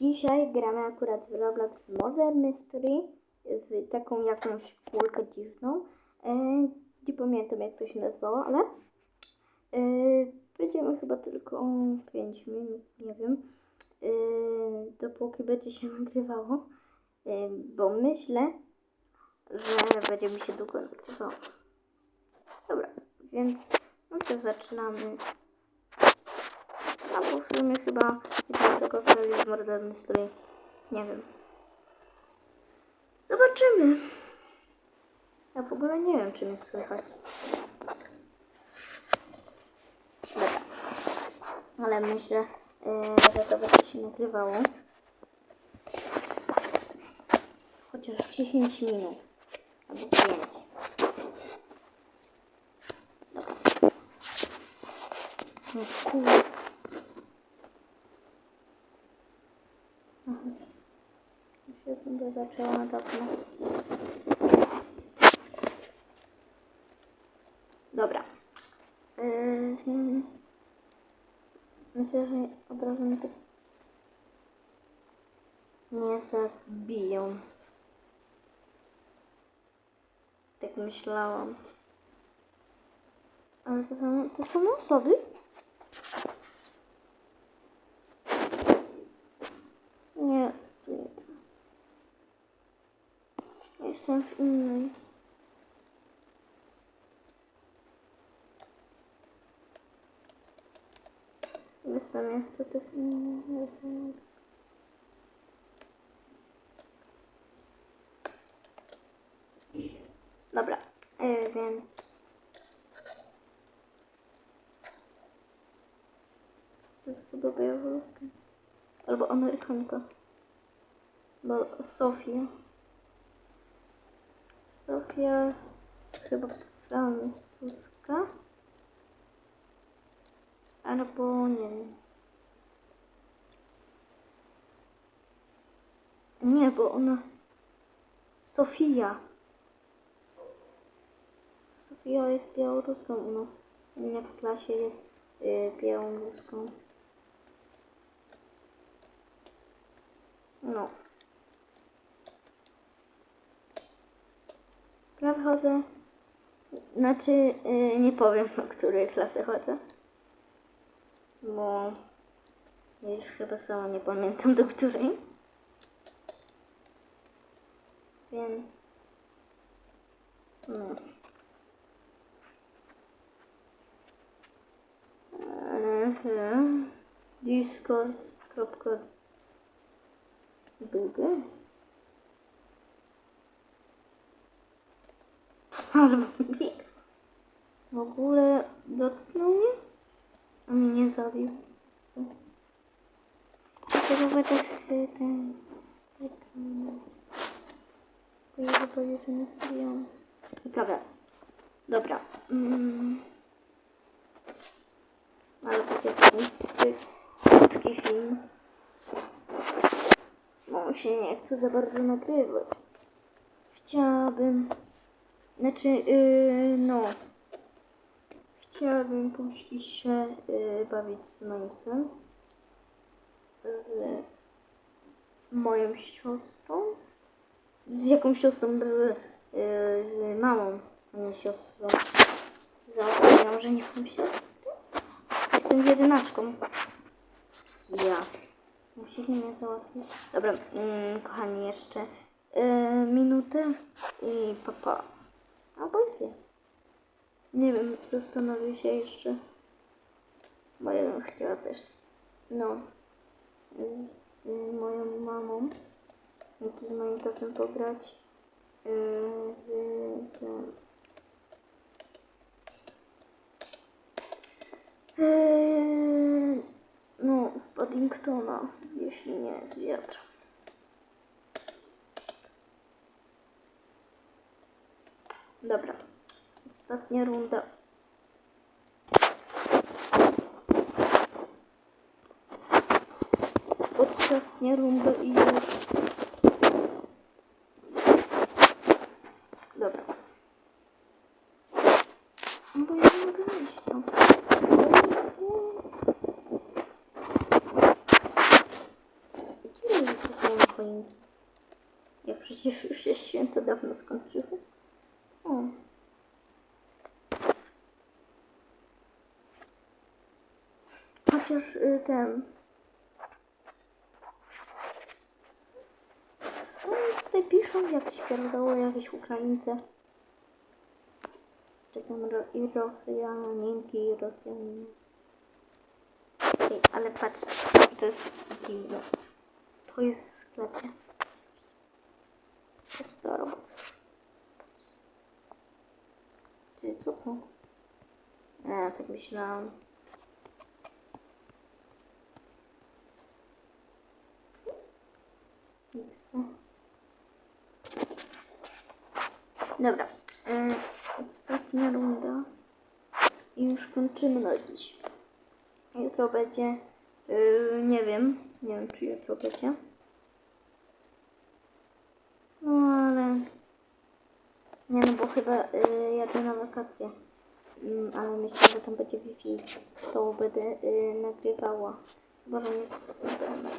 Dzisiaj gramy akurat w Roblox Murder Mystery w taką jakąś kulkę dziwną. E, nie pamiętam jak to się nazywało, ale e, będziemy chyba tylko 5 minut, nie wiem, e, dopóki będzie się nagrywało, e, bo myślę, że będzie mi się długo nagrywało. Dobra, więc no to zaczynamy. Albo w sumie chyba nie tego prawie z Murder Mystery. Nie wiem. Zobaczymy. Ja w ogóle nie wiem, czy mnie słychać. Dobra. Ale myślę, yy, że to będzie się nagrywało. Chociaż 10 minut. Albo 5. Dobra. No kurde. Sekundę zaczęła dawno. Dobra. Yy, myślę, że od razu mnie tak nie zabiją. Tak myślałam. Ale to są, to są osoby? Nie, to nie to. Jestem w innej. Jestem niestety w innej. Dobra, e, więc... To jest chyba białoruska. Albo Amerykanka. Bo Sofia. Sofia chyba francuska. Albo nie wiem. Nie, bo ona. Sofia. Sofia jest białoruską u nas. U mnie w klasie jest y, białoruską. No. Ja chodzę. Znaczy, yy, nie powiem, do której klasy chodzę. Bo już chyba sama nie pamiętam do której. Więc. No. Mhm. Discord.google Albo bieg. W ogóle dotknął mnie? A mnie nie zabił. Dlatego będę ten... Bo ja boję, że nie zabijam. Dobra. Dobra. Mm. Ale będzie to niestety krótki film. Bo się nie chce za bardzo nagrywać. Chciałabym... Znaczy, yy, no. Chciałabym pójść się yy, bawić z Majcem. Z moją siostrą. Z jaką siostrą były? Yy, z mamą, a nie siostrą. Zapomniałam, że nie mam siostry. Jestem jedynaczką. Ja. Musieli mnie załatwić. Dobra, mm, kochani, jeszcze yy, minutę i papa. Albo dwie. Nie wiem, zastanowię się jeszcze. Bo ja bym chciała też, no, z moją mamą, to z moim tatą pograć yy, w ten, yy, no, w Paddingtona, jeśli nie z wiatra. Dobra. Ostatnia runda. Ostatnia runda i już. Dobra. No bo ja nie mogę wejść tam. Gdzie choinki. Jak przecież już się święta dawno skończyły. O. Chociaż y, ten. Co oni tutaj piszą? Jakieś pierdoły, jakieś Ukraińcy. Czy tam ro, i Rosjaninki, i Rosjanin. Ej, ale patrz, to jest dziwne. To jest w sklepie. To jest Starbucks. Ty, co to? Ja tak myślałam. Dobra. E, ostatnia runda. I już kończymy na dziś. Jutro będzie. Yy, nie wiem. Nie wiem, czy jutro będzie. No ale. Nie no, bo chyba yy, jadę na wakacje. Mm, ale myślę, że tam będzie Wi-Fi. To będę yy, nagrywała. Chyba, że nie nagrywała.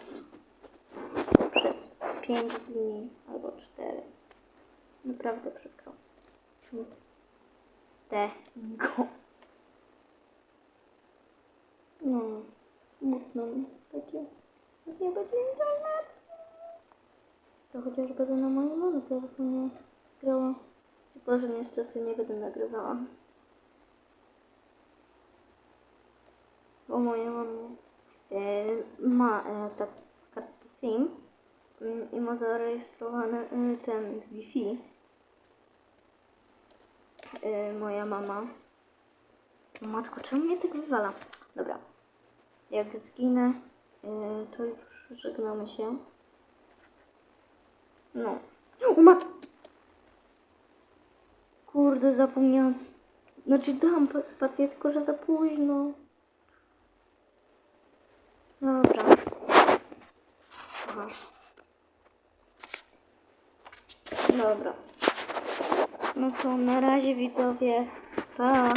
Przez 5 dni albo 4. Naprawdę przykro. Z tego. No, smutno mi. Jak nie będzie internetu. To chociaż będę na moim telefonie grała. Chyba, że niestety nie będę nagrywała. Bo moja mama e, ma e, tak kartę SIM i ma zarejestrowany e, ten Wi-Fi. E, moja mama. Matko, czemu mnie tak wywala? Dobra. Jak zginę, yy, to już żegnamy się. No. O. Kurde, zapomniałam... Znaczy dam pa- spację, tylko że za późno. Dobra. Aha. Dobra. No to na razie widzowie. Pa.